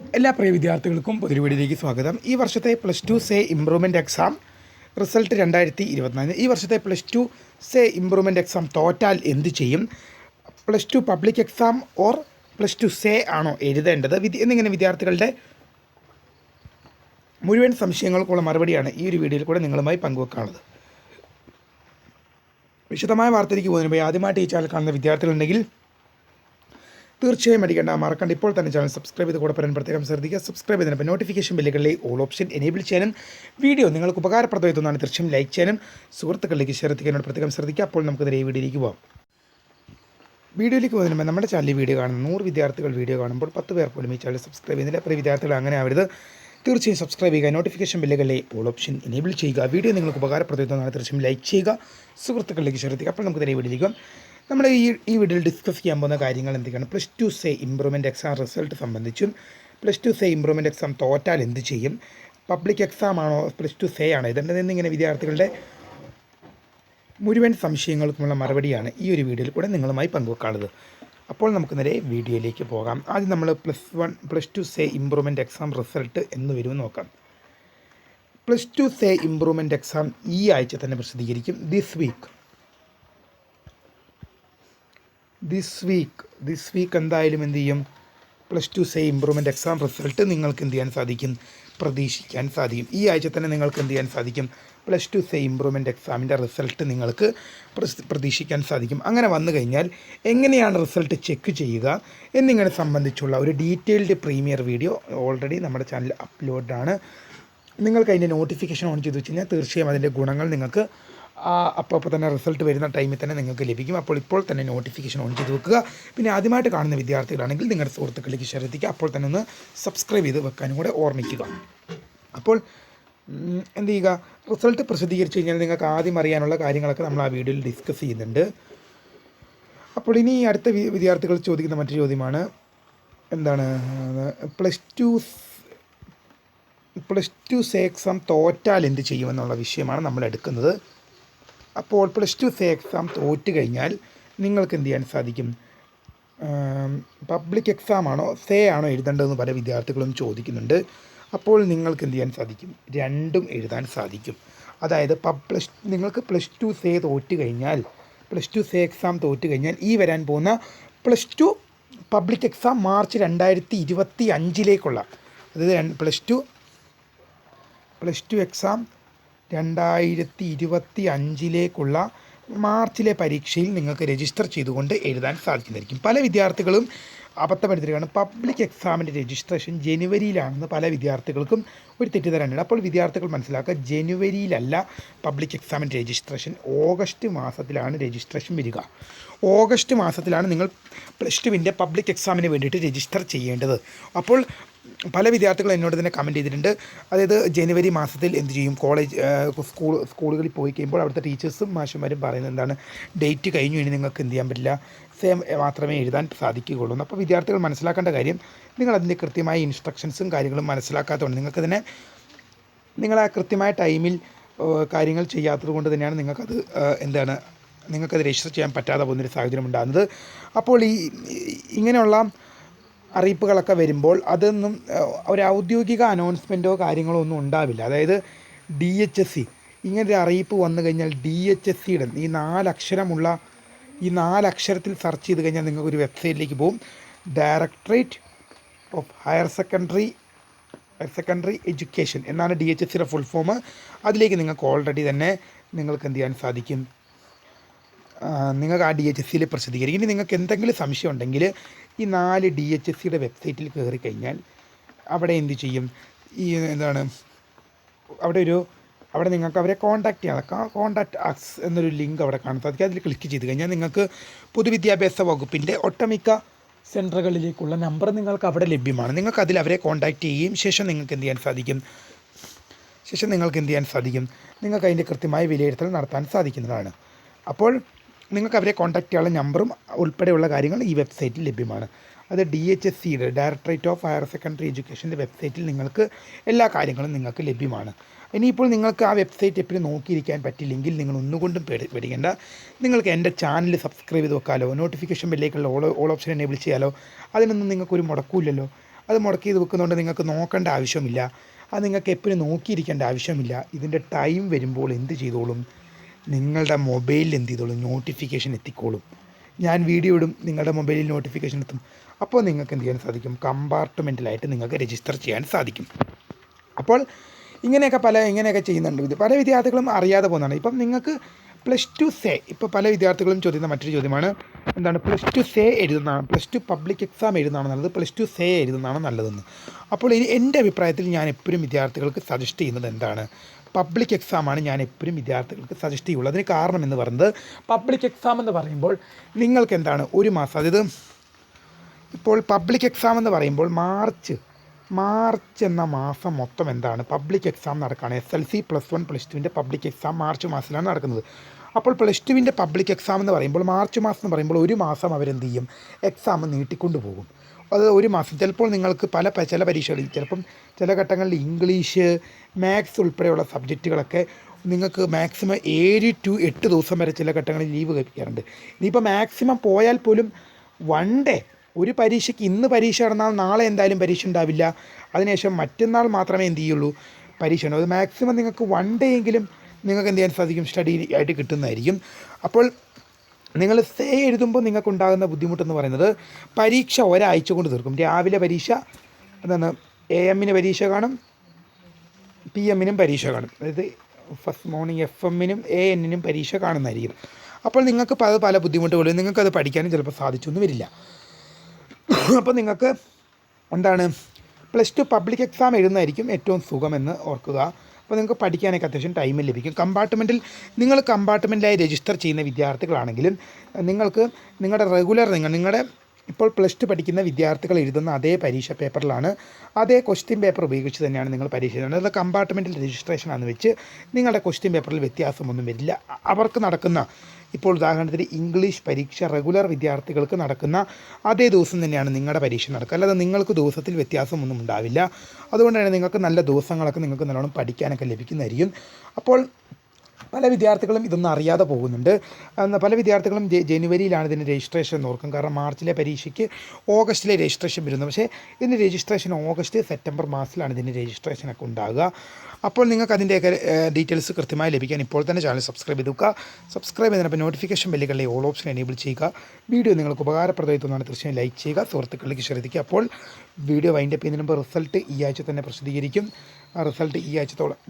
എല്ലാ പ്രിയ വിദ്യാർത്ഥികൾക്കും പൊതുപടിയിലേക്ക് സ്വാഗതം. ഈ വർഷത്തെ plus two say improvement exam result രണ്ടായിരത്തി ഇരുപത്തിനാല് ഈ വർഷത്തെ plus two say improvement exam തോറ്റാൽ എന്ത് ചെയ്യും? Plus two public exam or plus two say ആണോ എഴുതേണ്ടത്? എന്നിങ്ങനെ വിദ്യാർത്ഥികളുടെ മുഴുവൻ സംശയങ്ങൾക്കുള്ള മറുപടിയാണ് ഈ ഒരു വീഡിയോയിൽ കൂടെ നിങ്ങളുമായി പങ്കുവെക്കാനുള്ളത്. വിശദമായ വാർത്തയിലേക്ക് പോകുന്നതിന് ആദ്യമായിട്ട് ഈ ചാനൽ കാണുന്ന വിദ്യാർത്ഥികളുണ്ടെങ്കിൽ തീർച്ചയായും അടിക്കേണ്ട മറക്കണ്ട. ഇപ്പോൾ തന്നെ ചാനൽ സബ്സ്ക്രൈബ് ചെയ്ത് കൂടെ പറയാൻ പ്രത്യേകം ശ്രദ്ധിക്കുക. സബ്സ്ക്രൈബ് ചെയ്തപ്പോൾ നോട്ടിഫിക്കേഷൻ ബില്ലുകളിലെ ഓൾ ഓപ്ഷൻ എനേബിൾ ചെയ്യാനും വീഡിയോ നിങ്ങൾക്ക് ഉപകാരപ്രദമായി തോന്നാണ് തീർച്ചയായും ലൈക്ക് ചെയ്യാനും സുഹൃത്തുക്കളിലേക്ക് ഷെയർ എത്തിക്കാനോട് പ്രത്യേകം ശ്രദ്ധിക്കുക. അപ്പോൾ നമുക്ക് നേരെ വീഡിയോയിലേക്ക് പോകാം വീഡിയോയിലേക്ക് പോകുന്നതിന് നമ്മുടെ ചാനലിൽ വീഡിയോ കാണുന്ന നൂറ് വിദ്യാർത്ഥികൾ വീഡിയോ കാണുമ്പോൾ പത്ത് പേർ പോലും ഈ ചാനൽ സബ്സ്ക്രൈബ് ചെയ്യുന്നില്ല. അപ്പോൾ വിദ്യാർത്ഥികൾ അങ്ങനെ ആവരുത്. തീർച്ചയായും സബ്സ്ക്രൈബ് ചെയ്യുക നോട്ടിഫിക്കേഷൻ ബില്ലുകളിലെ ഓൾ ഓപ്ഷൻ എനേബിൾ ചെയ്യുക. വീഡിയോ നിങ്ങൾക്ക് ഉപകാരപ്രദമായി തോന്നാണ് തീർച്ചയായും ലൈക്ക് ചെയ്യുക സുഹൃത്തുക്കളിലേക്ക് ശ്രദ്ധിക്കുക അപ്പോൾ നമുക്ക് നേരെ വീഡിയോയിലേക്ക് നമ്മൾ ഈ ഈ വീഡിയോയിൽ ഡിസ്കസ് ചെയ്യാൻ പോകുന്ന കാര്യങ്ങൾ എന്തൊക്കെയാണ്? Plus two say improvement exam result സംബന്ധിച്ചും plus two say improvement exam തോറ്റാൽ എന്ത് ചെയ്യും? പബ്ലിക് എക്സാം ആണോ? പ്ലസ് ടു സേ ആണോ? ഇതെന്റെ നിന്നിങ്ങനെ വിദ്യാർത്ഥികളുടെ മുഴുവൻ സംശയങ്ങൾക്കുമുള്ള മറുപടിയാണ് ഈ ഒരു വീഡിയോയിൽ കൂടെ നിങ്ങളുമായി പങ്കുവെക്കാനുള്ളത്. അപ്പോൾ നമുക്ക് നേരെ വീഡിയോയിലേക്ക് പോകാം. ആദ്യം നമ്മൾ plus one plus two say improvement exam result എന്ന് വരുമെന്ന് നോക്കാം. Plus two say improvement exam ഈ ആഴ്ച തന്നെ പ്രസിദ്ധീകരിക്കും. This week this week this week എന്തായാലും എന്ത് ചെയ്യും? Plus two say improvement exam result നിങ്ങൾക്ക് എന്ത് ചെയ്യാൻ സാധിക്കും? പ്രതീക്ഷിക്കാൻ സാധിക്കും. ഈ ആഴ്ച തന്നെ നിങ്ങൾക്ക് എന്ത് ചെയ്യാൻ സാധിക്കും? പ്ലസ് ടു സേ ഇമ്പ്രൂവ്മെന്റ് എക്സാമിന്റെ റിസൾട്ട് നിങ്ങൾക്ക് പ്രതീക്ഷിക്കാൻ സാധിക്കും. അങ്ങനെ വന്നു കഴിഞ്ഞാൽ എങ്ങനെയാണ് റിസൾട്ട് ചെക്ക് ചെയ്യുക എന്നിങ്ങനെ സംബന്ധിച്ചുള്ള ഒരു ഡീറ്റെയിൽഡ് പ്രീമിയർ വീഡിയോ ഓൾറെഡി നമ്മുടെ ചാനൽ അപ്ലോഡാണ് നിങ്ങൾക്ക് അതിന്റെ നോട്ടിഫിക്കേഷൻ ഓൺ ചെയ്ത് വെച്ച് കഴിഞ്ഞാൽ തീർച്ചയായും അതിന്റെ ഗുണങ്ങൾ നിങ്ങൾക്ക് അപ്പോൾ അപ്പോൾ തന്നെ റിസൾട്ട് വരുന്ന ടൈമിൽ തന്നെ നിങ്ങൾക്ക് ലഭിക്കും. അപ്പോൾ ഇപ്പോൾ തന്നെ നോട്ടിഫിക്കേഷൻ ഓൺ ചെയ്ത് വെക്കുക. പിന്നെ ആദ്യമായിട്ട് കാണുന്ന വിദ്യാർത്ഥികളാണെങ്കിൽ നിങ്ങളുടെ സുഹൃത്തുക്കളിലേക്ക് ശ്രദ്ധിക്കുക അപ്പോൾ തന്നെ ഒന്ന് സബ്സ്ക്രൈബ് ചെയ്ത് വെക്കാനും കൂടെ ഓർമ്മിക്കുക. അപ്പോൾ എന്ത് ചെയ്യുക? റിസൾട്ട് പ്രസിദ്ധീകരിച്ച് കഴിഞ്ഞാൽ നിങ്ങൾക്ക് ആദ്യം അറിയാനുള്ള കാര്യങ്ങളൊക്കെ നമ്മൾ ആ വീഡിയോയിൽ ഡിസ്കസ് ചെയ്യുന്നുണ്ട്. അപ്പോൾ ഇനി അടുത്ത വിദ്യാർത്ഥികൾ ചോദിക്കുന്ന മറ്റൊരു ചോദ്യമാണ്. എന്താണ്? Plus two plus two say exam തോറ്റാൽ എന്ത് ചെയ്യുമെന്നുള്ള വിഷയമാണ് നമ്മൾ എടുക്കുന്നത്. അപ്പോൾ പ്ലസ് ടു സേ എക്സാം തോറ്റു കഴിഞ്ഞാൽ നിങ്ങൾക്ക് എന്ത് ചെയ്യാൻ സാധിക്കും? പബ്ലിക് എക്സാം ആണോ? സേ ആണോ എഴുതേണ്ടതെന്ന് പല വിദ്യാർത്ഥികളും ചോദിക്കുന്നുണ്ട്. അപ്പോൾ നിങ്ങൾക്ക് എന്ത് ചെയ്യാൻ സാധിക്കും? രണ്ടും എഴുതാൻ സാധിക്കും. അതായത് പബ് പ്ലസ് നിങ്ങൾക്ക് പ്ലസ് ടു സേ തോറ്റു കഴിഞ്ഞാൽ പ്ലസ് ടു സേ എക്സാം തോറ്റു കഴിഞ്ഞാൽ ഈ വരാൻ പോകുന്ന plus two public exam March രണ്ടായിരത്തി ഇരുപത്തി അഞ്ചിലേക്കുള്ള അതായത് plus two plus two exam രണ്ടായിരത്തി ഇരുപത്തി അഞ്ചിലേക്കുള്ള മാർച്ചിലെ പരീക്ഷയിൽ നിങ്ങൾക്ക് രജിസ്റ്റർ ചെയ്തുകൊണ്ട് എഴുതാൻ സാധിക്കുന്നതായിരിക്കും. പല വിദ്യാർത്ഥികളും അബദ്ധപ്പെടുത്തുകയാണ് പബ്ലിക് എക്സാമിന്റെ രജിസ്ട്രേഷൻ ജനുവരിയിലാണെന്ന് പല വിദ്യാർത്ഥികൾക്കും ഒരു തെറ്റിദ്ധാരണയുണ്ട്. അപ്പോൾ വിദ്യാർത്ഥികൾ മനസ്സിലാക്കുക ജനുവരിയിലല്ല പബ്ലിക് എക്സാമിന്റെ രജിസ്ട്രേഷൻ ഓഗസ്റ്റ് മാസത്തിലാണ് രജിസ്ട്രേഷൻ വരിക. ഓഗസ്റ്റ് മാസത്തിലാണ് നിങ്ങൾ പ്ലസ് ടുവിന്റെ പബ്ലിക് എക്സാമിന് വേണ്ടിയിട്ട് രജിസ്റ്റർ ചെയ്യേണ്ടത്. അപ്പോൾ പല വിദ്യാർത്ഥികളും എന്നോട് തന്നെ കമന്റ് ചെയ്തിട്ടുണ്ട്. അതായത് ജനുവരി മാസത്തിൽ എന്ത് ചെയ്യും? കോളേജ് സ്കൂൾ സ്കൂളുകളിൽ പോയി കഴിയുമ്പോൾ അവിടുത്തെ ടീച്ചേഴ്സും മാഷന്മാരും പറയുന്നത് എന്താണ്? ഡേറ്റ് കഴിഞ്ഞു ഇനി നിങ്ങൾക്ക് എന്ത് ചെയ്യാൻ പറ്റില്ല? സെയിം മാത്രമേ എഴുതാൻ സാധിക്കുകയുള്ളൂ. അപ്പോൾ വിദ്യാർത്ഥികൾ മനസ്സിലാക്കേണ്ട കാര്യം നിങ്ങൾ അതിന്റെ കൃത്യമായ ഇൻസ്ട്രക്ഷൻസും കാര്യങ്ങളും മനസ്സിലാക്കാത്തതുകൊണ്ട് നിങ്ങൾക്കതിനെ നിങ്ങൾ ആ കൃത്യമായ ടൈമിൽ കാര്യങ്ങൾ ചെയ്യാത്തത് കൊണ്ട് തന്നെയാണ് നിങ്ങൾക്കത് എന്താണ് നിങ്ങൾക്കത് രജിസ്റ്റർ ചെയ്യാൻ പറ്റാതെ പോകുന്നൊരു സാഹചര്യം ഉണ്ടാകുന്നത്. അപ്പോൾ ഈ ഇങ്ങനെയുള്ള അറിയിപ്പുകളൊക്കെ വരുമ്പോൾ അതൊന്നും ഒരു ഔദ്യോഗിക അനൗൺസ്മെന്റോ കാര്യങ്ങളോ ഒന്നും ഉണ്ടാവില്ല. അതായത് ഡി എച്ച് എസ് സി ഇങ്ങനൊരു അറിയിപ്പ് വന്നു കഴിഞ്ഞാൽ ഡി എച്ച് എസ് സിയുടെ ഈ നാലക്ഷരമുള്ള ഈ നാലക്ഷരത്തിൽ സെർച്ച് ചെയ്ത് കഴിഞ്ഞാൽ നിങ്ങൾക്ക് ഒരു വെബ്സൈറ്റിലേക്ക് പോകും. Directorate of higher secondary higher secondary education എന്നാണ് ഡി എച്ച് എസിയുടെ ഫുൾ ഫോം അതിലേക്ക് നിങ്ങൾക്ക് ഓൾറെഡി തന്നെ നിങ്ങൾക്ക് എന്ത് ചെയ്യാൻ സാധിക്കും? നിങ്ങൾക്ക് ആ ഡി എച്ച് എസ് സിയിൽ പ്രസിദ്ധീകരിക്കും. ഇനി നിങ്ങൾക്ക് എന്തെങ്കിലും സംശയം ഉണ്ടെങ്കിൽ ഈ നാല് ഡി എച്ച് എസ് സിയുടെ വെബ്സൈറ്റിൽ കയറി കഴിഞ്ഞാൽ അവിടെ എന്ത് ചെയ്യും? ഈ എന്താണ്? അവിടെ ഒരു അവിടെ നിങ്ങൾക്ക് അവരെ കോൺടാക്റ്റ് ചെയ്യാം. കോൺടാക്ട് അക്സ് എന്നൊരു ലിങ്ക് അവിടെ കാണാൻ സാധിക്കും അതിൽ ക്ലിക്ക് ചെയ്ത് കഴിഞ്ഞാൽ നിങ്ങൾക്ക് പൊതുവിദ്യാഭ്യാസ വകുപ്പിന്റെ ഒട്ടുമിക്ക സെന്ററുകളിലേക്കുള്ള നമ്പർ നിങ്ങൾക്ക് അവിടെ ലഭ്യമാണ്. നിങ്ങൾക്ക് അതിൽ അവരെ കോൺടാക്റ്റ് ചെയ്യുകയും ശേഷം നിങ്ങൾക്ക് എന്ത് ചെയ്യാൻ സാധിക്കും? ശേഷം നിങ്ങൾക്ക് എന്ത് ചെയ്യാൻ സാധിക്കും? നിങ്ങൾക്ക് അതിന്റെ കൃത്യമായ വിലയിരുത്തൽ നടത്താൻ സാധിക്കുന്നതാണ്. അപ്പോൾ നിങ്ങൾക്ക് അവരെ കോൺടാക്റ്റ് ചെയ്യാനുള്ള നമ്പറും ഉൾപ്പെടെയുള്ള കാര്യങ്ങൾ ഈ വെബ്സൈറ്റിൽ ലഭ്യമാണ്. അത് ഡി എച്ച് എസ് സിയുടെ ഡയറക്ടറേറ്റ് ഓഫ് ഹയർ സെക്കൻഡറി എഡ്യൂക്കേഷന്റെ വെബ്സൈറ്റിൽ നിങ്ങൾക്ക് എല്ലാ കാര്യങ്ങളും നിങ്ങൾക്ക് ലഭ്യമാണ്. ഇനിയിപ്പോൾ നിങ്ങൾക്ക് ആ വെബ്സൈറ്റ് എപ്പോഴും നോക്കിയിരിക്കാൻ പറ്റില്ലെങ്കിൽ നിങ്ങൾ ഒന്നുകൊണ്ടും പേടി പേടിക്കേണ്ട. നിങ്ങൾക്ക് എന്റെ ചാനൽ സബ്സ്ക്രൈബ് ചെയ്ത് വെക്കാലോ നോട്ടിഫിക്കേഷൻ ബെല്ലേക്കുള്ള ഓൾ ഓൾ ഓപ്ഷൻ എനേബിൾ ചെയ്യാലോ. അതിനൊന്നും നിങ്ങൾക്കൊരു മുടക്കൂല്ലല്ലോ. അത് മുടക്കി ചെയ്ത് വെക്കുന്നതുകൊണ്ട് നിങ്ങൾക്ക് നോക്കേണ്ട ആവശ്യമില്ല. അത് നിങ്ങൾക്ക് എപ്പോഴും നോക്കിയിരിക്കേണ്ട ആവശ്യമില്ല. ഇതിന്റെ ടൈം വരുമ്പോൾ എന്ത് ചെയ്തോളും? നിങ്ങളുടെ മൊബൈലിൽ എന്ത് ചെയ്തോളും? നോട്ടിഫിക്കേഷൻ എത്തിക്കോളും. ഞാൻ വീഡിയോ ഇടും നിങ്ങളുടെ മൊബൈലിൽ നോട്ടിഫിക്കേഷൻ എത്തും. അപ്പോൾ നിങ്ങൾക്ക് എന്ത് ചെയ്യാൻ സാധിക്കും? കമ്പാർട്ട്മെന്റിലായിട്ട് നിങ്ങൾക്ക് രജിസ്റ്റർ ചെയ്യാൻ സാധിക്കും. അപ്പോൾ ഇങ്ങനെയൊക്കെ പല ഇങ്ങനെയൊക്കെ ചെയ്യുന്നുണ്ട്. ഇത് പല വിദ്യാർത്ഥികളും അറിയാതെ പോകുന്നതാണ്. ഇപ്പം നിങ്ങൾക്ക് പ്ലസ് ടു സേ ഇപ്പോൾ പല വിദ്യാർത്ഥികളും ചോദിക്കുന്ന മറ്റൊരു ചോദ്യമാണ് എന്താണ്? പ്ലസ് ടു സേ എഴുതുന്നതാണ് പ്ലസ് ടു പബ്ലിക് എക്സാം എഴുതുന്നതാണ് നല്ലത് പ്ലസ് ടു സേ എഴുതുന്നതാണ് നല്ലതെന്ന്. അപ്പോൾ ഇനി എന്റെ അഭിപ്രായത്തിൽ ഞാൻ എപ്പോഴും വിദ്യാർത്ഥികൾക്ക് സജസ്റ്റ് ചെയ്യുന്നത് എന്താണ്? പബ്ലിക് എക്സാമാണ് ഞാൻ എപ്പോഴും വിദ്യാർത്ഥികൾക്ക് സജസ്റ്റ് ചെയ്യുള്ളൂ. അതിന് കാരണം എന്ന് പറയുന്നത് പബ്ലിക് എക്സാം എന്ന് പറയുമ്പോൾ നിങ്ങൾക്ക് എന്താണ്? ഒരു മാസം അതായത് ഇപ്പോൾ പബ്ലിക് എക്സാം എന്ന് പറയുമ്പോൾ മാർച്ച് മാർച്ച് എന്ന മാസം മൊത്തം എന്താണ്? പബ്ലിക് എക്സാം നടക്കുകയാണ് S L C plus one plus ടുവിന്റെ പബ്ലിക് എക്സാം മാർച്ച് മാസത്തിലാണ് നടക്കുന്നത്. അപ്പോൾ പ്ലസ് ടുവിന്റെ പബ്ലിക് എക്സാം എന്ന് പറയുമ്പോൾ മാർച്ച് മാസം എന്ന് പറയുമ്പോൾ ഒരു മാസം അവരെന്ത് ചെയ്യും? എക്സാം നീട്ടിക്കൊണ്ട് പോകും. അത് ഒരു മാസം. ചിലപ്പോൾ നിങ്ങൾക്ക് പല ചില പരീക്ഷകളിൽ ചിലപ്പം ചില ഘട്ടങ്ങളിൽ ഇംഗ്ലീഷ് മാത്സ് ഉൾപ്പെടെയുള്ള സബ്ജക്റ്റുകളൊക്കെ നിങ്ങൾക്ക് മാക്സിമം ഏഴ് ടു എട്ട് ദിവസം വരെ ചില ഘട്ടങ്ങളിൽ ലീവ് കഴിക്കാറുണ്ട് ഇനിയിപ്പോൾ മാക്സിമം പോയാൽ പോലും വൺ ഡേ ഒരു പരീക്ഷയ്ക്ക് ഇന്ന് പരീക്ഷ നടന്നാൽ നാളെ എന്തായാലും പരീക്ഷ ഉണ്ടാവില്ല. അതിനുശേഷം മറ്റന്നാൾ മാത്രമേ എന്ത് ചെയ്യുള്ളൂ? പരീക്ഷ ഉണ്ടാവും. അത് മാക്സിമം നിങ്ങൾക്ക് വൺ ഡേ എങ്കിലും നിങ്ങൾക്ക് എന്ത് ചെയ്യാൻ സാധിക്കും? സ്റ്റഡി ആയിട്ട് കിട്ടുന്നതായിരിക്കും. അപ്പോൾ നിങ്ങൾ സേ എഴുതുമ്പോൾ നിങ്ങൾക്കുണ്ടാകുന്ന ബുദ്ധിമുട്ടെന്ന് പറയുന്നത് പരീക്ഷ ഒരാഴ്ച കൊണ്ട് തീർക്കും. രാവിലെ പരീക്ഷ എന്താണ് എ എമ്മിന് പരീക്ഷ കാണും പി എമ്മിനും പരീക്ഷ കാണും. അതായത് ഫസ്റ്റ് മോർണിംഗ് എഫ് എമ്മിനും എ എന്നിനും പരീക്ഷ കാണുന്നതായിരിക്കും. അപ്പോൾ നിങ്ങൾക്ക് പല പല ബുദ്ധിമുട്ടുകളും നിങ്ങൾക്കത് പഠിക്കാനും ചിലപ്പോൾ സാധിച്ചൊന്നും വരില്ല. അപ്പോൾ നിങ്ങൾക്ക് എന്താണ് പ്ലസ് ടു പബ്ലിക് എക്സാം എഴുതുന്നതായിരിക്കും ഏറ്റവും സുഖമെന്ന് ഓർക്കുക. അപ്പോൾ നിങ്ങൾക്ക് പഠിക്കാനൊക്കെ അത്യാവശ്യം ടൈം ലഭിക്കും. കമ്പാർട്ട്മെന്റിൽ നിങ്ങൾ കമ്പാർട്ട്മെന്റിലായി രജിസ്റ്റർ ചെയ്യുന്ന വിദ്യാർത്ഥികളാണെങ്കിലും നിങ്ങൾക്ക് നിങ്ങളുടെ റെഗുലർ നിങ്ങൾ നിങ്ങളുടെ ഇപ്പോൾ പ്ലസ് ടു പഠിക്കുന്ന വിദ്യാർത്ഥികൾ എഴുതുന്ന അതേ പരീക്ഷ പേപ്പറിലാണ്. അതേ ക്വസ്റ്റ്യൻ പേപ്പർ ഉപയോഗിച്ച് തന്നെയാണ് നിങ്ങൾ പരീക്ഷ എഴുതുന്നത്. അത് കമ്പാർട്ട്മെന്റിൽ രജിസ്ട്രേഷൻ ആണെന്ന് വെച്ച് നിങ്ങളുടെ ക്വസ്റ്റ്യൻ പേപ്പറിൽ വ്യത്യാസമൊന്നും വരില്ല. അവർക്ക് നടക്കുന്ന ഇപ്പോൾ ഉദാഹരണത്തിന് ഇംഗ്ലീഷ് പരീക്ഷ റെഗുലർ വിദ്യാർത്ഥികൾക്ക് നടക്കുന്ന അതേ ദിവസം തന്നെയാണ് നിങ്ങളുടെ പരീക്ഷ നടക്കുക. അല്ലാതെ നിങ്ങൾക്ക് ദിവസത്തിൽ വ്യത്യാസമൊന്നും ഉണ്ടാവില്ല. അതുകൊണ്ട് തന്നെ നിങ്ങൾക്ക് നല്ല ദിവസങ്ങളൊക്കെ നിങ്ങൾക്ക് നല്ലോണം പഠിക്കാനൊക്കെ ലഭിക്കുന്നതായിരിക്കും. അപ്പോൾ പല വിദ്യാർത്ഥികളും ഇതൊന്നും അറിയാതെ പോകുന്നുണ്ട്. പല വിദ്യാർത്ഥികളും ജനുവരിയിലാണ് ഇതിന് രജിസ്ട്രേഷൻ നോക്കും കാരണം മാർച്ചിലെ പരീക്ഷയ്ക്ക് ഓഗസ്റ്റിലെ രജിസ്ട്രേഷൻ വരുന്നു. പക്ഷേ ഇതിന് രജിസ്ട്രേഷൻ ഓഗസ്റ്റ് സെപ്റ്റംബർ മാസത്തിലാണ് ഇതിന് രജിസ്ട്രേഷനൊക്കെ ഉണ്ടാകുക. അപ്പോൾ നിങ്ങൾക്ക് അതിന്റെയൊക്കെ ഡീറ്റെയിൽസ് കൃത്യമായി ലഭിക്കാൻ ഇപ്പോൾ തന്നെ ചാനൽ സബ്സ്ക്രൈബ് ചെയ്തുക സബ്സ്ക്രൈബ് ചെയ്തപ്പോൾ നോട്ടിഫിക്കേഷൻ ബെല്ലുകളിലെ ഓൾ ഓപ്ഷൻ എനേബിൾ ചെയ്യുക. വീഡിയോ നിങ്ങൾക്ക് ഉപകാരപ്രദമായി തോന്നുകയാണ് തീർച്ചയായും ലൈക്ക് ചെയ്യുക. സുഹൃത്തുക്കളിലേക്ക് ശ്രദ്ധിക്കുക അപ്പോൾ വീഡിയോ വൈൻഡപ്പ് ചെയ്യുന്നതിന് മുമ്പ് റിസൾട്ട് ഈ ആഴ്ച തന്നെ പ്രസിദ്ധീകരിക്കും. ആ റിസൾട്ട് ഈ ആഴ്ചത്തോളം.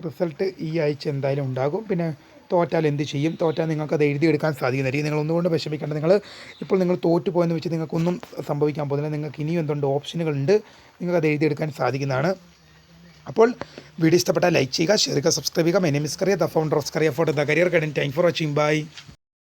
റിസൾട്ട് ഈ ആഴ്ച എന്തായാലും ഉണ്ടാകും. പിന്നെ തോറ്റാൽ എന്ത് ചെയ്യും? തോറ്റാൽ നിങ്ങൾക്കത് എഴുതിയെടുക്കാൻ സാധിക്കുന്നതായിരിക്കും നിങ്ങൾ ഒന്നുകൊണ്ട് വിഷമിക്കേണ്ട. നിങ്ങൾ ഇപ്പോൾ നിങ്ങൾ തോറ്റു പോയെന്ന് വെച്ച് നിങ്ങൾക്കൊന്നും സംഭവിക്കാൻ പോകുന്നില്ല. നിങ്ങൾക്ക് ഇനിയും എന്തുണ്ട്? ഓപ്ഷനുകളുണ്ട്. നിങ്ങൾക്കത് എഴുതിയെടുക്കാൻ സാധിക്കുന്നതാണ്. അപ്പോൾ വീഡിയോ ഇഷ്ടപ്പെട്ടാൽ ലൈക്ക് ചെയ്യുക ഷെയർ ചെയ്യുക സബ്സ്ക്രൈബ് ചെയ്യുക. മെനിമിസ് കറിയ the founder of Kariya for the career guidance thank for watching bye